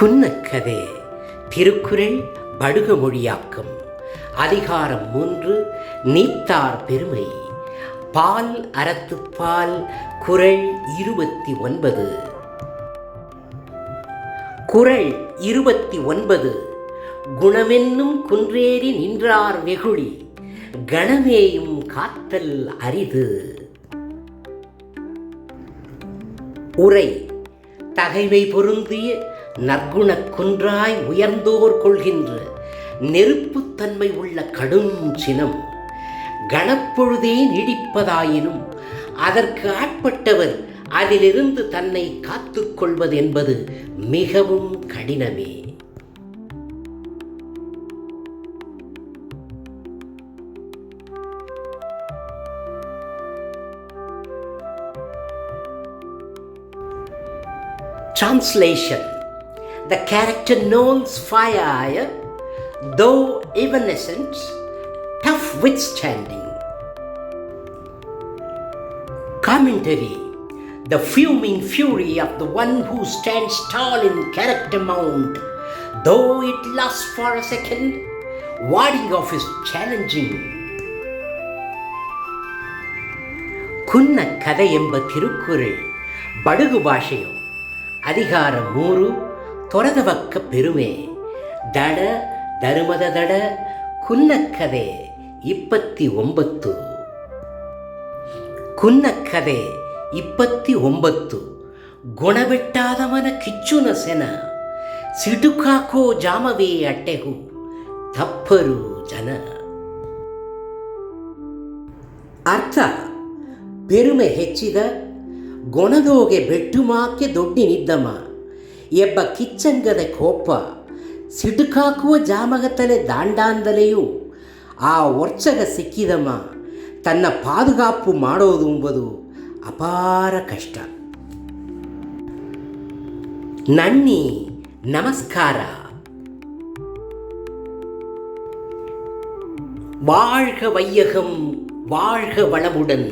குன்னக்கதே. திருக்குறள் படுக மொழியாக்கம் அதிகாரம் மூன்று நீத்தார் பெருமை. பால் அறத்துப்பால் குறள் இருபத்தி ஒன்பது. குறள் இருபத்தி ஒன்பது. குணமென்னும் குன்றேறி நின்றார் வெகுளி கணமேயும் காத்தல் அரிது. உரை. தகைமை பொருந்திய நற்குணக் குன்றாய் உயர்ந்தோர் கொள்கின்ற நெருப்புத்தன்மை உள்ள கடும் சினம். கணப்பொழுதே நீடிப்பதாயினும் அதற்கு ஆட்பட்டவர் அதிலிருந்து தன்னை காத்துக்கொள்வது என்பது மிகவும் கடினமே. Translation. The character knows fire, though evanescent, tough withstanding. Commentary The fuming fury of the one who stands tall in character mount, though it lasts for a second, warding off his challenging. குன்ன கதை ಎಂಬ ತಿರುಕುರಳ್ ಬಡುಗು ಭಾಷೆಯು ಅಧಿಕಾರ ಮೂರು ತೊರದ ಬಕ್ಕ ಪೆರುಮೆ. ದಡ, ಧರ್ಮದ ದಡ ಕುನ್ನಕ್ಕದೆ ಇಪ್ಪತ್ತಿ ಒಂಬತ್ತು ಕುನ್ನ ಕದೆ ಇಪ್ಪತ್ತಿ ಒಂಬತ್ತು ಗುಣಬೆಟ್ಟಾದವನ ಕಿಚ್ಚುನ ಸೆನ. ಸಿಡುಕಾಕೋ ಜಾಮವೇ ಅಟ್ಟೆಹು, ತಪ್ಪರು ಜನ. ಅರ್ಥ. ಪೆರುಮೆ ಹೆಚ್ಚಿದ, ಗೊಣದೋಗೆ ಬೆಟ್ಟು ಮಾಕೆ ದೊಡ್ಡಿನಿದ್ದಮ್ಮ ಎಬ್ಬ ಕಿಚ್ಚಂಗದ ಕೋಪ ಸಿಡುಕಾಕುವ ಜಾಮಗತಲೆ ದಾಂಡಾಂದಲೆಯೂ ಆ ಒರ್ಚಗ ಸಿಕ್ಕಿದಮ್ಮ ತನ್ನ ಪಾದುಗಾಪು ಮಾಡೋದು ಎಂಬುದು ಅಪಾರ ಕಷ್ಟ ನನ್ನಿ ನಮಸ್ಕಾರ வாழ்க வையகம் வாழ்க வளமுடன்